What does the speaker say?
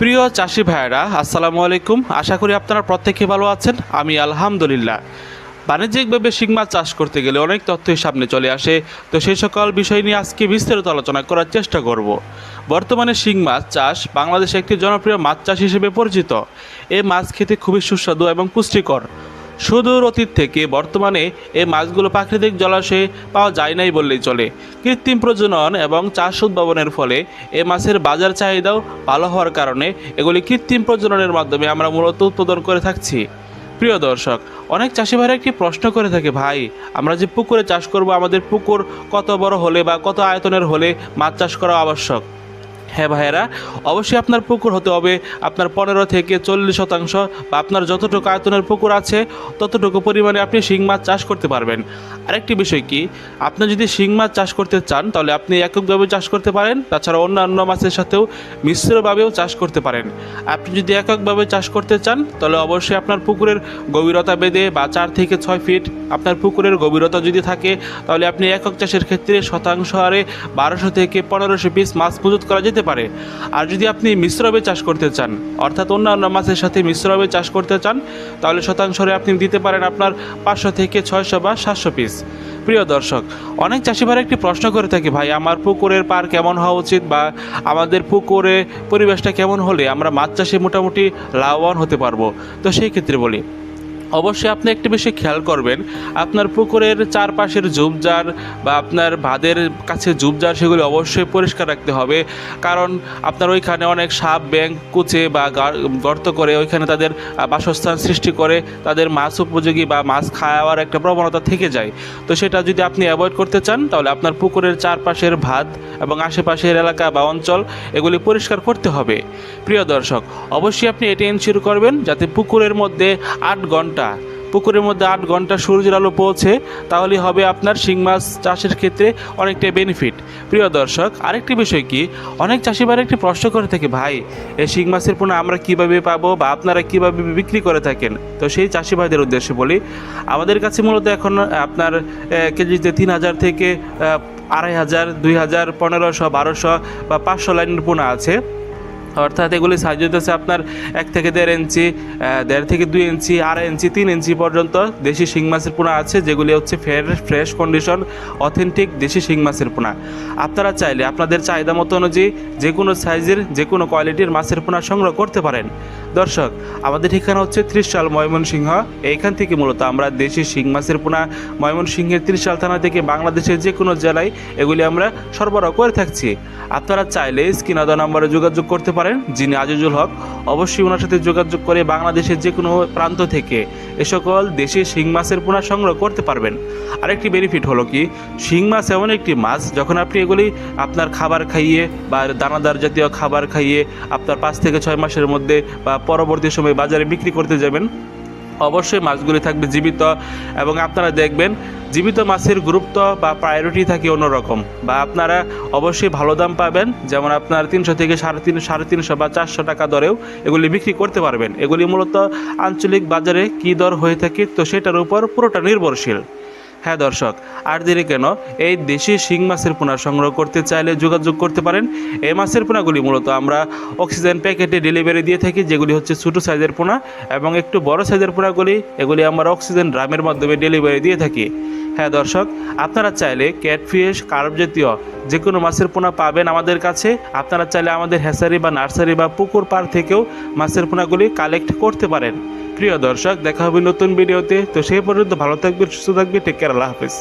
প্রিয় চাষি ভাইয়েরা, আসসালামু আলাইকুম। আশা করি আপনারা প্রত্যেকে ভালো আছেন। আমি আলহামদুলিল্লাহ। বাণিজ্যিকভাবে শিংমাছ চাষ করতে গেলে অনেক তথ্যই সামনে চলে আসে। তো সেই সকল বিষয় নিয়ে আজকে বিস্তারিত আলোচনা করার চেষ্টা করব। বর্তমানে শিং মাছ চাষ বাংলাদেশে একটি জনপ্রিয় মাছ চাষ হিসেবে পরিচিত। এই মাছ খেতে খুবই সুস্বাদু এবং পুষ্টিকর। সুদূর অতীত থেকে বর্তমানে এই মাছগুলো প্রাকৃতিক জলাশয়ে পাওয়া যায় নাই বললেই চলে। কৃত্রিম প্রজনন এবং চাষ উদ্ভাবনের ফলে এ মাছের বাজার চাহিদাও ভালো হওয়ার কারণে এগুলি কৃত্রিম প্রজননের মাধ্যমে আমরা মূলত উৎপাদন করে থাকছি। প্রিয় দর্শক, অনেক চাষি ভাইরা একটি প্রশ্ন করে থাকে, ভাই, আমরা যে পুকুরে চাষ করব, আমাদের পুকুর কত বড় হলে বা কত আয়তনের হলে মাছ চাষ করা আবশ্যক? হ্যাঁ ভাইয়েরা, অবশ্যই আপনার পুকুর হতে হবে। আপনার পনেরো থেকে চল্লিশ শতাংশ বা আপনার যতটুকু আয়তনের পুকুর আছে, ততটুকু পরিমাণে আপনি শিং মাছ চাষ করতে পারবেন। আরেকটি বিষয় কি, আপনি যদি শিং মাছ চাষ করতে চান, তাহলে আপনি এককভাবে চাষ করতে পারেন, তাছাড়া অন্যান্য মাছের সাথেও মিশ্রভাবেও চাষ করতে পারেন। আপনি যদি এককভাবে চাষ করতে চান, তাহলে অবশ্যই আপনার পুকুরের গভীরতা বেঁধে বা চার থেকে ছয় ফিট আপনার পুকুরের গভীরতা যদি থাকে, তাহলে আপনি একক চাষের ক্ষেত্রে শতাংশ হারে বারোশো থেকে পনেরোশো পিস মাছ মজুত করা যেতে পারে। আর যদি আপনি মিশ্রভাবে চাষ করতে চান, অর্থাৎ অন্যান্য মাছের সাথে মিশ্রভাবে চাষ করতে চান, তাহলে শতাংশরে আপনি দিতে পারেন আপনার পাঁচশো থেকে ছয়শো বা সাতশো পিস প্রিয় দর্শক, অনেক চাষি ভাইরা একটি প্রশ্ন করে থাকে, ভাই, আমার পুকুরের পার কেমন হওয়া উচিত বা আমাদের পুকুরে পরিবেশটা কেমন হলে আমরা মাছ চাষে মোটামুটি লাভবান হতে পারব? তো সেই ক্ষেত্রে বলি অবশ্যই আপনি একটি বিষয় খেয়াল করবেন। আপনার পুকুরের চারপাশের ঝুপঝাড় বা আপনার ভাদের কাছে ঝুপঝাড়, সেগুলি অবশ্যই পরিষ্কার রাখতে হবে। কারণ আপনার ওইখানে অনেক সাপ ব্যাং কুচে বা গর্ত করে ওইখানে তাদের বাসস্থান সৃষ্টি করে তাদের মাছ উপযোগী বা মাছ খাওয়ার একটা প্রবণতা থেকে যায়। তো সেটা যদি আপনি অ্যাভয়েড করতে চান, তাহলে আপনার পুকুরের চারপাশের ভাত এবং আশেপাশের এলাকা বা অঞ্চল, এগুলি পরিষ্কার করতে হবে। প্রিয় দর্শক, অবশ্যই আপনি এটি এনশিওর করবেন, যাতে পুকুরের মধ্যে আট ঘণ্টা পুকুরের মধ্যে আট ঘণ্টা সূর্যের আলো পৌঁছে, তাহলে হবে আপনার শিং মাছ চাষের ক্ষেত্রে অনেকটাই বেনিফিট প্রিয় দর্শক, আরেকটি বিষয় কি? অনেক চাষিবার একটি প্রশ্ন করে থাকে, ভাই, এই শিং মাছের পোনা আমরা কীভাবে পাবো বা আপনারা কীভাবে বিক্রি করে থাকেন? তো সেই চাষি ভাইদের উদ্দেশ্যে বলি, আমাদের কাছে মূলত এখন আপনার কেজিতে তিন হাজার থেকে আড়াই হাজার, দুই হাজার, পনেরোশো, বারোশো বা পাঁচশো লাইনের পোনা আছে। অর্থাৎ এগুলি সাইজ হইতেছে আপনার এক থেকে দেড় ইঞ্চি দেড় থেকে দুই ইঞ্চি, আড়াই ইঞ্চি, তিন ইঞ্চি পর্যন্ত দেশি শিং মাছের পোনা আছে, যেগুলি হচ্ছে ফের, ফ্রেশ কন্ডিশন, অথেন্টিক দেশি শিং মাছের পোনা। আপনারা চাইলে আপনাদের চাহিদা মতো অনুযায়ী যে কোনো সাইজের, যে কোনো কোয়ালিটির মাছের পোনা সংগ্রহ করতে পারেন। দর্শক, আমাদের ঠিকানা হচ্ছে ত্রিশাল ময়মনসিংহ। এইখান থেকে মূলত আমরা দেশি শিং মাছের পোনা, ময়মনসিংহের ত্রিশাল থানা থেকে বাংলাদেশের যে কোনো জেলায় এগুলি আমরা সরবরাহ করে থাকছি। আপনারা চাইলে স্ক্রিনাদা নম্বরে যোগাযোগ করতে পারেন, যিনি আজিজুল হক। অবশ্যই ওনার সাথে যোগাযোগ করে বাংলাদেশের যে কোনো প্রান্ত থেকে এ সকল দেশি শিং মাছের পোনা সংগ্রহ করতে পারবেন। আরেকটি বেনিফিট হলো কি, শিং মাছ এমন একটি মাছ, যখন আপনি এগুলি আপনার খাবার খাইয়ে বা দানাদার জাতীয় খাবার খাইয়ে আপনার পাঁচ থেকে ছয় মাসের মধ্যে বা পরবর্তী সময় বাজারে বিক্রি করতে যাবেন। অবশ্যই মাছগুলি থাকবে জীবিত এবং আপনারা দেখবেন জীবিত মাছের গুরুত্ব বা প্রায়োরিটি থাকে অন্যরকম। বা আপনারা অবশ্যই ভালো দাম পাবেন, যেমন আপনার তিনশো থেকে সাড়ে তিন সাড়ে তিনশো বা চারশো টাকা দরেও এগুলি বিক্রি করতে পারবেন। এগুলি মূলত আঞ্চলিক বাজারে কী দর হয়ে থাকে তো সেটার উপর পুরোটা নির্ভরশীল। হ্যাঁ দর্শক, আর দেরি কেন? এই দেশি শিং মাছের পোনা সংগ্রহ করতে চাইলে যোগাযোগ করতে পারেন। এই মাছের পোনাগুলি মূলত আমরা অক্সিজেন প্যাকেটে ডেলিভারি দিয়ে থাকি, যেগুলি হচ্ছে ছোটো সাইজের পোনা এবং একটু বড় সাইজের পোনাগুলি, এগুলি আমরা অক্সিজেন ড্রামের মাধ্যমে ডেলিভারি দিয়ে থাকি। হ্যাঁ দর্শক, আপনারা চাইলে ক্যাটফিশ কার্প জাতীয় যে কোনো মাছের পোনা পাবেন আমাদের কাছে। আপনারা চাইলে আমাদের হ্যাসারি বা নার্সারি বা পুকুর পাড় থেকেও মাছের পোনাগুলি কালেক্ট করতে পারেন। প্রিয় দর্শক, দেখা হবে নতুন ভিডিওতে। তো সেই পর্যন্ত ভালো থাকবে সুস্থ থাকবে টেক কেয়ার আল্লাহ হাফিজ।